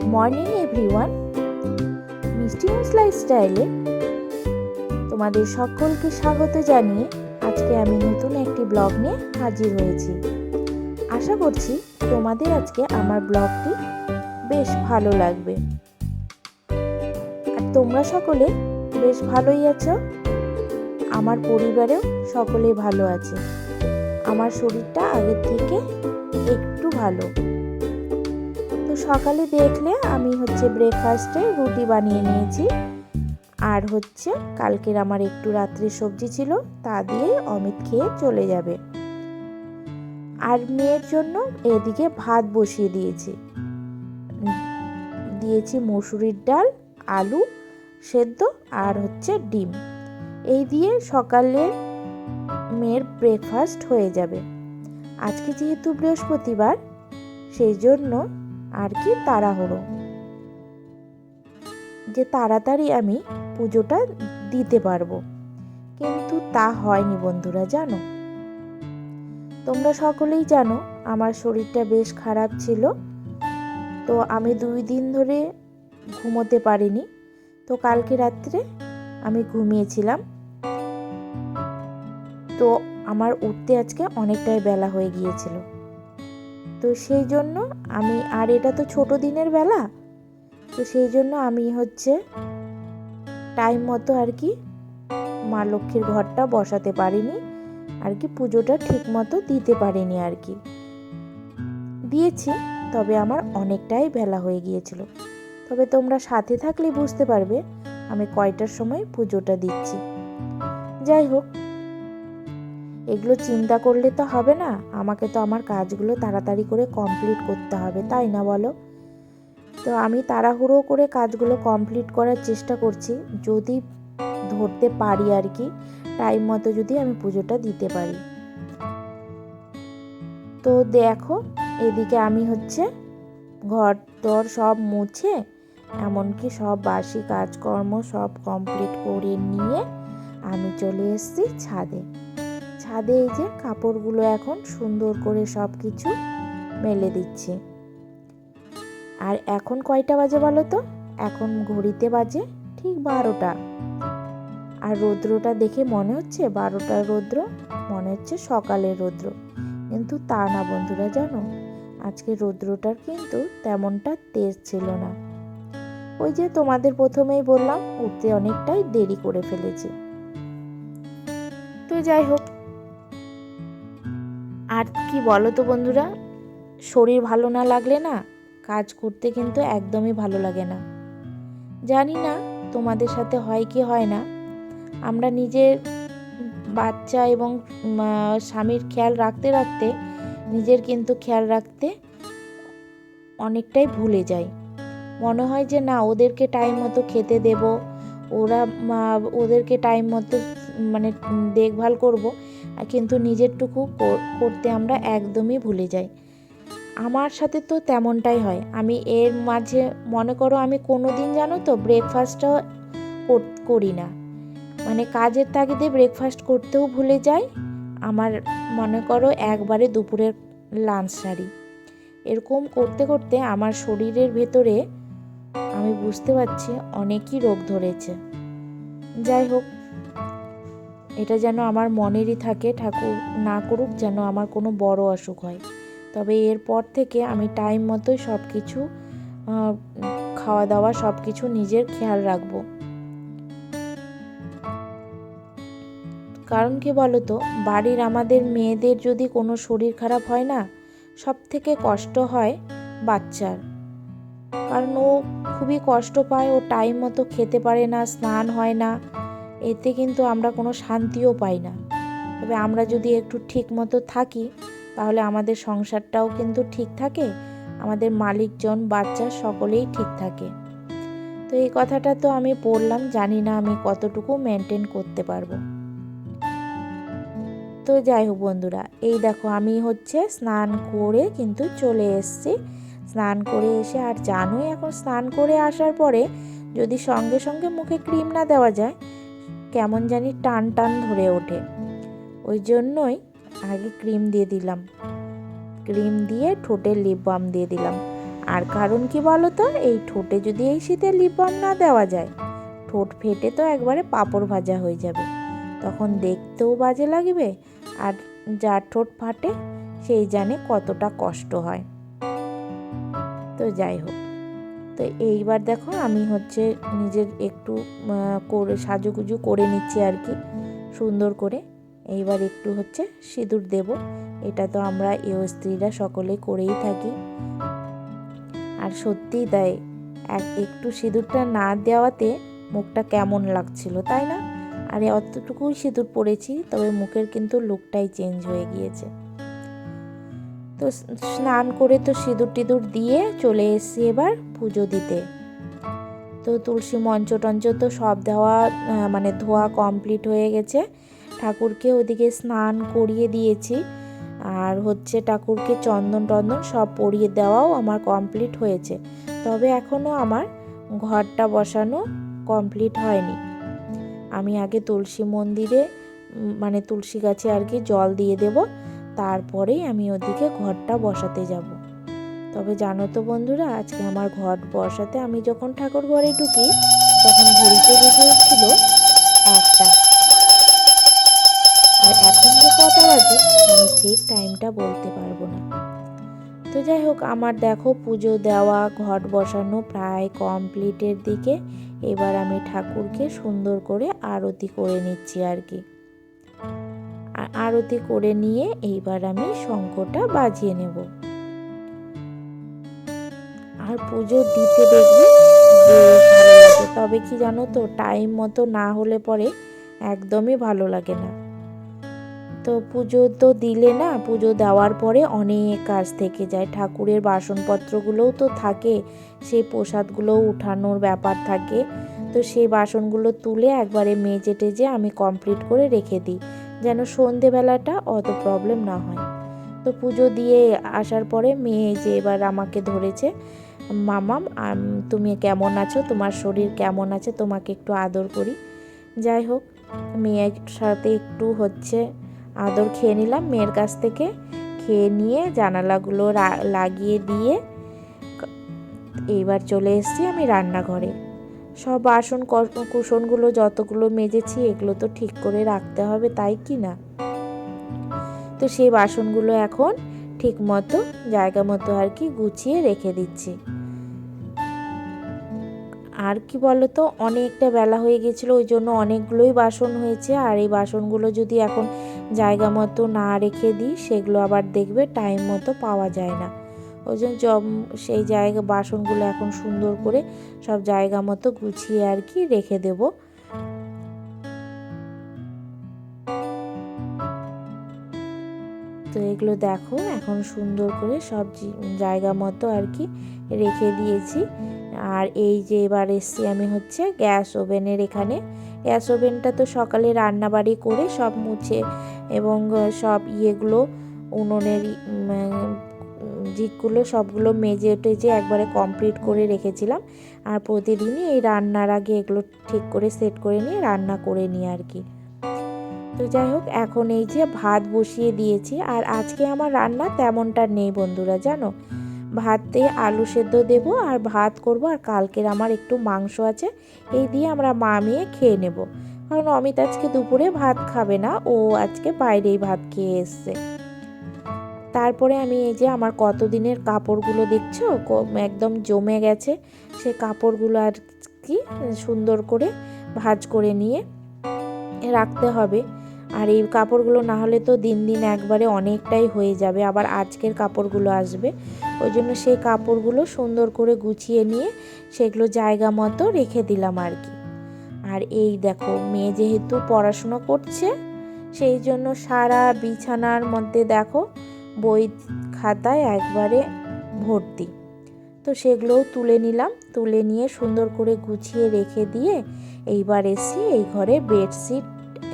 Good morning everyone মিষ্টি house লাইফস্টাইলে তোমাদের সকলকে স্বাগত জানিয়ে আজকে আমি নতুন একটি ব্লগ নিয়ে হাজির হয়েছি। আশা করছি তোমাদের আজকে আমার ব্লগটি বেশ ভালো লাগবে। আর তোমরা সকলে বেশ ভালোই আছো? আমার পরিবারেও সকলে ভালো আছে। আমার শরীরটা আগের থেকে একটু ভালো। সকালে দেখলে আমি হচ্ছে ব্রেকফাস্টে রুটি বানিয়ে নিয়েছি। আর হচ্ছে কালকের আমার একটু রাত্রে সবজি ছিল, তা দিয়েই অমিত খেয়ে চলে যাবে। আর মেয়ের জন্য এদিকে ভাত বসিয়ে দিয়েছি। দিয়েছি মসুরির ডাল, আলু সেদ্ধ আর হচ্ছে ডিম। এই দিয়ে সকালে মেয়ের ব্রেকফাস্ট হয়ে যাবে। আজকে যেহেতু বৃহস্পতিবার, সেই জন্য আর কি তাড়াহুড়ো। যে তাড়াতাড়ি আমি পুজোটা দিতে পারব। কিন্তু তা হয়নি বন্ধুরা, জানো? তোমরা সকলেই জানো, আমার শরীরটা বেশ খারাপ ছিল। তো আমি দুই দিন ধরে ঘুমোতে পারিনি। তো কালকে রাত্রে আমি ঘুমিয়েছিলাম। তো আমার উঠতে আজকে অনেকটাই বেলা হয়ে গিয়েছিল। তো সেই জন্য আমি, আর এটা তো ছোট দিনের বেলা, তো সেই জন্য আমি হচ্ছে টাইম মতো আর কি মা লক্ষ্মীর ঘরটা বসাতে পারিনি, আর কি পুজোটা ঠিক মতো দিতে পারিনি আর কি। দিয়েছি, তবে আমার অনেকটাই বেলা হয়ে গিয়েছিল। তবে তোমরা সাথে থাকলে বুঝতে পারবে, আমি কয়টার সময় পুজোটা দিচ্ছি। যাই হোক এগুলো চিন্তা করলে তো হবে না। আমাকে তো আমার কাজগুলো তাড়াতাড়ি করে কমপ্লিট করতে হবে, তাই না বলো? তো আমি তাড়াহুড়ো করে কাজগুলো কমপ্লিট করার চেষ্টা করছি, যদি ধরতে পারি আর কি টাইম মতো যদি আমি পুজোটা দিতে পারি। তো দেখো, এদিকে আমি হচ্ছে ঘর টর সব মুছে, এমনকি সব বাসি কাজকর্ম সব কমপ্লিট করে নিয়ে আমি চলে এসেছি ছাদে। ছাদে এই যে কাপড়গুলো এখন সুন্দর করে সব কিছু মেলে দিচ্ছি। আর এখন কয়টা বাজে বলো তো? এখন ঘড়িতে বাজে ঠিক বারোটা। আর রৌদ্রটা দেখে মনে হচ্ছে বারোটার রৌদ্র? মনে হচ্ছে সকালের রৌদ্র। কিন্তু তা না বন্ধুরা জানো? আজকে রৌদ্রটার কিন্তু তেমনটা তেজ ছিল না। ওই যে তোমাদের প্রথমেই বললাম, উঠতে অনেকটাই দেরি করে ফেলেছি। তো যাই হোক আর কি বলো তো বন্ধুরা? শরীর ভালো না লাগলে না কাজ করতে কিন্তু একদমই ভালো লাগে না। জানি না তোমাদের সাথে হয় কি হয় না। আমরা নিজের বাচ্চা এবং স্বামীর খেয়াল রাখতে রাখতে, নিজের কিন্তু খেয়াল রাখতে অনেকটাই ভুলে যাই। মনে হয় যে না, ওদেরকে টাইম মতো খেতে দেব, ওরা ওদেরকে টাইম মতো মানে দেখভাল করব। কিন্তু নিজেরটুকু করতে আমরা একদমই ভুলে যাই। আমার সাথে তো তেমনটাই হয়। আমি এর মাঝে, মনে করো আমি কোনো দিন জানো তো ব্রেকফাস্টটা করি না। মানে কাজের তাগিদে ব্রেকফাস্ট করতেও ভুলে যাই। আমার মনে করো একবারে দুপুরের লাঞ্চ সারি। এরকম করতে করতে আমার শরীরের ভেতরে আমি বুঝতে পারছি অনেকই রোগ ধরেছে। যাই হোক এটা যেন আমার মনেরই থাকে, ঠাকুর না করুক যেন আমার কোনো বড় অসুখ হয়। তবে এরপর থেকে আমি টাইম মতোই সব কিছু খাওয়া দাওয়া সব কিছু নিজের খেয়াল রাখব। কারণ কি বলতো, বাড়ির আমাদের মেয়েদের যদি কোনো শরীর খারাপ হয় না সব থেকে কষ্ট হয় বাচ্চার। কারণ ও খুবই কষ্ট পায়, ও টাইম মতো খেতে পারে না, স্নান হয় না এতে কিন্তু আমরা কোনো শান্তিও পাই না। তবে আমরা যদি একটু ঠিক মতো থাকি, তাহলে আমাদের সংসারটাও কিন্তু ঠিক থাকে, আমাদের মালিকজন, বাচ্চা সকলেই ঠিক থাকে। তো এই কথাটা তো আমি পড়লাম জানি না আমি কতটুকু মেনটেন করতে পারব। তো যাই হোক বন্ধুরা, এই দেখো আমি হচ্ছে স্নান করে কিন্তু চলে এসছি। স্নান করে এসে, আর জানোই এখন স্নান করে আসার পরে যদি সঙ্গে সঙ্গে মুখে ক্রিম না দেওয়া যায় কেমন জানি টান টান ধরে ওঠে। ওই জন্যই আগে ক্রিম দিয়ে দিলাম। ক্রিম দিয়ে ঠোঁটের লিপ বাম দিয়ে দিলাম। আর কারণ কি বলো তো এই ঠোঁটে যদি এই শীতে লিপ বাম না দেওয়া যায়, ঠোঁট ফেটে তো একবারে পাঁপড় ভাজা হয়ে যাবে। তখন দেখতেও বাজে লাগবে, আর যার ঠোঁট ফাটে, সেই জানে কতটা কষ্ট হয়। তো যাই হোক। তো এইবার দেখো আমি হচ্ছে নিজের একটু করে সাজুগুজু করে নিচ্ছি আর কি, সুন্দর করে। এইবার একটু হচ্ছে সিঁদুর দেব, এটা তো আমরা এও স্ত্রীরা সকলে করেই থাকি। আর সত্যিই তাই, এক, একটু সিঁদুরটা না দেওয়াতে মুখটা কেমন লাগছিল, তাই না? আর, অতটুকুই সিঁদুর পড়েছি তবে মুখের কিন্তু লুকটাই চেঞ্জ হয়ে গিয়েছে। তো স্নান করে তো সিঁদুর টিঁদুর দিয়ে চলে এসেছি এবার পুজো দিতে। তো তুলসী মঞ্চ টঞ্চ তো সব দেওয়া মানে ধোয়া কমপ্লিট হয়ে গেছে। ঠাকুরকে ওদিকে স্নান করিয়ে দিয়েছি। আর হচ্ছে ঠাকুরকে চন্দন টন্দন সব পরিয়ে দেওয়াও আমার কমপ্লিট হয়েছে। তবে এখনও আমার ঘরটা বসানো কমপ্লিট হয়নি। আমি আগে তুলসী মন্দিরে মানে তুলসী গাছে আর কি জল দিয়ে দেব। তারপরেই আমি ওদিকে ঘরটা বসাতে যাব। তবে জানো তো বন্ধুরা, আজকে আমার ঘর বসাতে আমি যখন ঠাকুর ঘরে ঢুকি, তখন ঘড়িতে দেখে ছিল একটা। আর এখন যে কটা বাজে, আমি ঠিক টাইমটা বলতে পারব না। তো যাই হোক, আমার দেখো পুজো দেওয়া ঘট বসানো প্রায় কমপ্লিটের দিকে। এবার আমি ঠাকুরকে সুন্দর করে আরতি করে নিচ্ছি আর কি। আর আরতি করে নিয়ে এইবার আমি শঙ্খটা বাজিয়ে নেব। আর পুজো দিতে দেখবে তবে কি জানো তো টাইম মতো না হলে পরে একদমই ভালো লাগে না। তো পুজো তো দিলে না, পুজো দেওয়ার পরে অনেক কাজ থেকে যায়। ঠাকুরের বাসনপত্রগুলোও তো থাকে, সেই প্রসাদগুলোও উঠানোর ব্যাপার থাকে। তো সেই বাসনগুলো তুলে একবারে মেজে টেজে আমি কমপ্লিট করে রেখে দিই। যেন সন্ধেবেলাটা অত প্রবলেম না হয়। তো পুজো দিয়ে আসার পরে মেয়ে যে এবার আমাকে ধরেছে, মামাম তুমি কেমন আছো? তোমার শরীর কেমন আছে? তোমাকে একটু আদর করি। যাই হোক, মেয়ের সাথে একটু হচ্ছে আদর খেয়ে নিলাম। মেয়ের কাছ থেকে খেয়ে নিয়ে জানালাগুলো লাগিয়ে দিয়ে এইবার চলে এসেছি আমি রান্নাঘরে। সব বাসন ক- কুসনগুলো যতগুলো মেজেছি, এগুলো তো ঠিক করে রাখতে হবে, তাই কি না? তো সেই বাসনগুলো এখন ঠিক মতো, জায়গা মতো আর কি গুছিয়ে রেখে দিচ্ছি। আর কি বলো তো অনেকটা বেলা হয়ে গেছিল, ওই জন্য অনেকগুলোই বাসন হয়েছে। আর এই বাসনগুলো যদি এখন জায়গা মতো না রেখে দিই, সেগুলো আবার দেখবে টাইম মতো পাওয়া যায় না। ওই জন্য সেই জায়গা, বাসনগুলো এখন সুন্দর করে সব জায়গা মতো গুছিয়ে আর কি রেখে দেব। তো এগুলো দেখো, এখন সুন্দর করে সব জায়গা মতো আর কি রেখে দিয়েছি। আর এই যে এবার এসছি আমি হচ্ছে গ্যাস ওভেনের এখানে। গ্যাস ওভেনটা তো সকালে রান্নাবাড়ি করে সব মুছে এবং সব ইয়েগুলো উনুনের দিকগুলো সবগুলো মেজে টেজে একবারে কমপ্লিট করে রেখেছিলাম। আর প্রতিদিনই এই রান্নার আগে এগুলো ঠিক করে সেট করে নিয়ে রান্না করে নিই আর কি। তো যাই হোক, এখন এই যে ভাত বসিয়ে দিয়েছি আর আজকে আমার রান্না তেমনটা নেই বন্ধুরা, জানো? ভাতে আলু সেদ্ধ দেব আর ভাত করব আর কালকের আমার একটু মাংস আছে, এই দিয়ে আমরা মা মেয়ে খেয়ে নেব। কারণ অমিত আজকে দুপুরে ভাত খাবে না, ও আজকে বাইরেই ভাত খেয়ে এসছে। তারপরে আমি এই যে আমার কতদিনের কাপড়গুলো দেখছ? একদম জমে গেছে। সে কাপড়গুলো আর কি সুন্দর করে ভাঁজ করে নিয়ে রাখতে হবে। আর এই কাপড়গুলো না হলে তো দিন দিন একবারে অনেকটাই হয়ে যাবে। আবার আজকের কাপড়গুলো আসবে। ওই জন্য সেই কাপড়গুলো সুন্দর করে গুছিয়ে নিয়ে সেগুলো জায়গা মতো রেখে দিলাম আর কি। আর এই দেখো, মেয়ে যেহেতু পড়াশুনো করছে, সেই জন্য সারা বিছানার মধ্যে দেখো বই খাতায় একবারে ভর্তি। তো সেগুলোও তুলে নিলাম, তুলে নিয়ে সুন্দর করে গুছিয়ে রেখে দিয়ে এইবার এসি এই ঘরে বেডশিট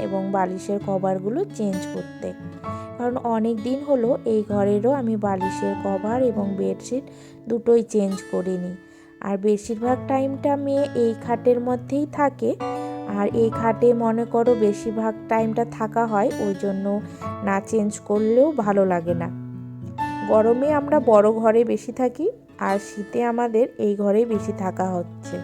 এবং বালিশের কভারগুলো চেঞ্জ করতে। কারণ অনেক দিন হলো এই ঘরেরও আমি বালিশের কভার এবং বেডশিট দুটোই চেঞ্জ করিনি। আর বেশিরভাগ টাইমটা মেয়ে এই খাটের মধ্যেই থাকে। আর এই খাটে মনে করো বেশিরভাগ টাইমটা থাকা হয়, ওই জন্য না চেঞ্জ করলেও ভালো লাগে না। গরমে আমরা বড় ঘরে বেশি থাকি আর শীতে আমাদের এই ঘরেই বেশি থাকা হচ্ছে।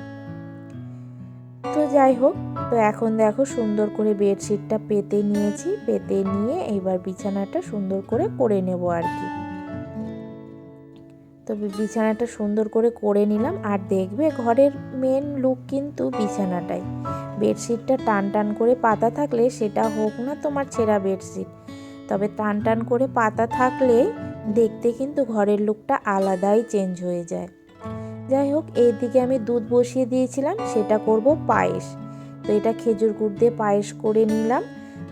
তো যাই হোক, তো এখন দেখো সুন্দর করে বেডশিটটা পেতে নিয়েছি, পেতে নিয়ে এবার বিছানাটা সুন্দর করে করে নেব আর কি। তবে বিছানাটা সুন্দর করে করে নিলাম আর দেখবে ঘরের মেন লুক কিন্তু বিছানাটাই। বেডশিটটা টান টান করে পাতা থাকলে সেটা হোক না তোমার ছেঁড়া বেডশিট। তবে টান টান করে পাতা থাকলে দেখতে কিন্তু ঘরের লুকটা আলাদাই চেঞ্জ হয়ে যায়। যাই হোক, এইদিকে আমি দুধ বসিয়ে দিয়েছিলাম, সেটা করব পায়েস। তো এটা খেজুর গুড় দিয়ে পায়েস করে নিলাম।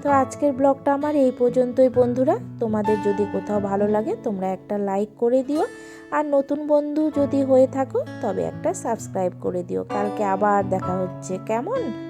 তো আজকের ব্লগটা আমার এই পর্যন্তই বন্ধুরা। তোমাদের যদি কোথাও ভালো লাগে, তোমরা একটা লাইক করে দিও। আর নতুন বন্ধু যদি হয়ে থাকো, তবে একটা সাবস্ক্রাইব করে দিও। কালকে আবার দেখা হচ্ছে। কেমন?